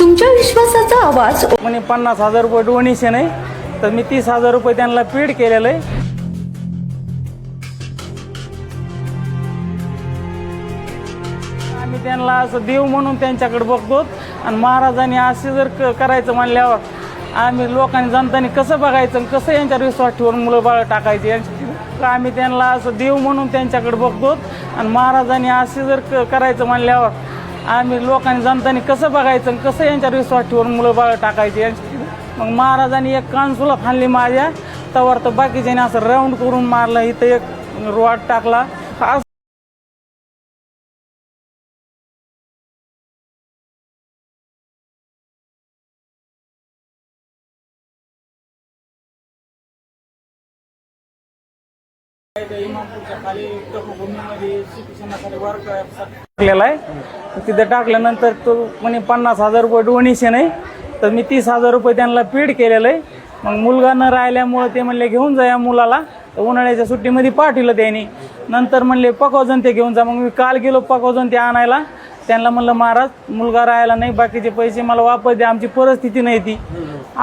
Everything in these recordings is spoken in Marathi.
तुमच्या विश्वासाचा आवाज म्हणे पन्नास हजार रुपये डोनेशन आहे. तर मी तीस हजार रुपये त्यांना पेड केलेलं आहे. आम्ही त्यांना असं देव म्हणून त्यांच्याकडे बघतो. आणि महाराजांनी असे जर क- करायचं म्हणल्यावर आम्ही लोकांनी जनतानी कसं बघायचं आणि कसं यांच्यावर विश्वास ठेवून मुलं बाळ टाकायचे? यांच्या- आम्ही त्यांना असं देव म्हणून त्यांच्याकडे बघतो. आणि महाराजांनी असे जर क- करायचं म्हणल्यावर आम्ही लोकांनी जनतानी कसं बघायचं आणि कसं यांच्यावर विश्वास ठेवून मुलं बाळ टाकायचे? मग महाराजांनी एक कानसुला फानली माझ्या. तवर तर बाकीच्याने असं राऊंड करून मारलं. इथं एक रॉड टाकला. टाकलेला आहे. तिथे टाकल्यानंतर तो म्हणे पन्नास हजार रुपये डोनेशन आहे. तर मी तीस हजार रुपये त्यांना पेड केलेलं आहे. मग मुलगा न राहिल्यामुळं ते म्हणले घेऊन जा या मुलाला. तर उन्हाळ्याच्या सुट्टीमध्ये पाठवलं त्यांनी. नंतर म्हणले पकवजन ते घेऊन जा. मग मी काल गेलो पकवजन ते आणायला. त्यांना म्हणलं महाराज मुलगा राहायला नाही बाकीचे पैसे मला वापस द्या आमची परिस्थिती नाही ती.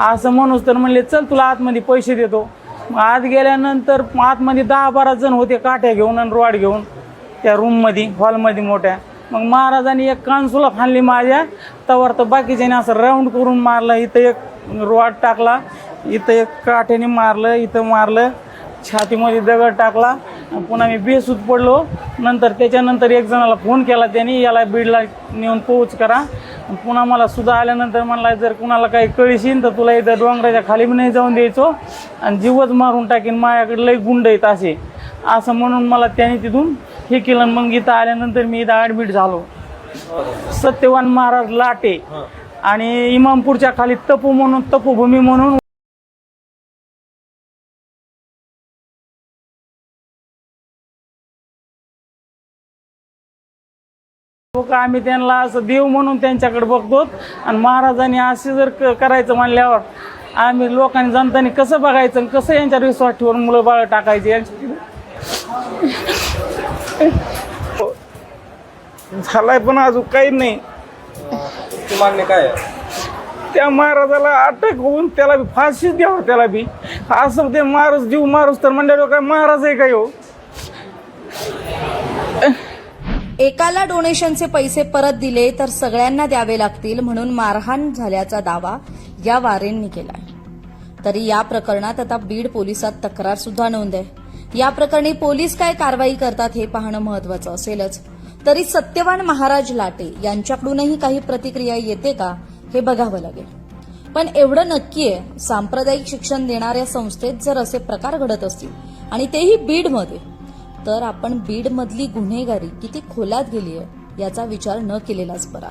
असं म्हणूच तर म्हणले चल तुला आतमध्ये पैसे देतो. आत गेल्यानंतर आतमध्ये दहा बारा जण होते काठ्या घेऊन आणि रॉड घेऊन त्या रूममध्ये हॉलमध्ये मोठ्या. मग महाराजांनी एक कानसुला फानली माझ्या. तवर तर बाकीच्याने असं राऊंड करून मारलं. इथं एक रॉड टाकला इथं एक काठ्याने मारलं इथं मारलं. छातीमध्ये दगड टाकला आणि पुन्हा मी बेसूत पडलो. नंतर त्याच्यानंतर एक जणाला फोन केला त्यांनी याला बीडला नेऊन पोहोच करा. पुन्हा मला सुद्धा आल्यानंतर म्हणला जर कुणाला काही कळशीन तर तुला इथं डोंगराच्या खाली नाही जाऊन द्यायचो. आणि जीवच मारून टाकीन माझ्याकडे लई गुंड आहेत असे. असं म्हणून मला त्याने तिथून हे केलं मग इथं आल्यानंतर मी इथं ॲडमिट झालो. सत्यवान महाराज लाटे. आणि इमामपूरच्या खाली तपू म्हणून तपोभूमी म्हणून लोक आम्ही त्यांना असं देव म्हणून त्यांच्याकडे बघतो. आणि महाराजांनी असे जर क- करायचं म्हणल्यावर आम्ही लोकांनी जनताने कसं बघायचं आणि कसं यांच्यावर विश्वास ठेवून मुलं बाळ टाकायचे यांच्या- झालाय पण अजून काही नाही. मागणी काय त्या महाराजाला अटक होऊन त्याला बी फाशीच द्यावं त्याला बी. असं ते मारूस जीव मारूस तर म्हणल्यावर काय महाराज आहे काय हो एकाला डोनेशनचे पैसे परत दिले तर सगळ्यांना द्यावे लागतील म्हणून मारहाण झाल्याचा दावा या वारेंनी केला तरी या प्रकरणात आता बीड पोलिसात तक्रार सुद्धा नोंद आहे. या प्रकरणी पोलीस काय कारवाई करतात हे पाहणं महत्वाचं असेलच. तरी सत्यवान महाराज लाटे यांच्याकडूनही काही प्रतिक्रिया येते का हे बघावं लागेल. पण एवढं नक्की आहे सांप्रदायिक शिक्षण देणाऱ्या संस्थेत जर असे प्रकार घडत असतील आणि तेही बीडमध्ये तर आपण बीडमधली गुन्हेगारी किती खोलात गेली आहे याचा विचार न केलेलाच बरा.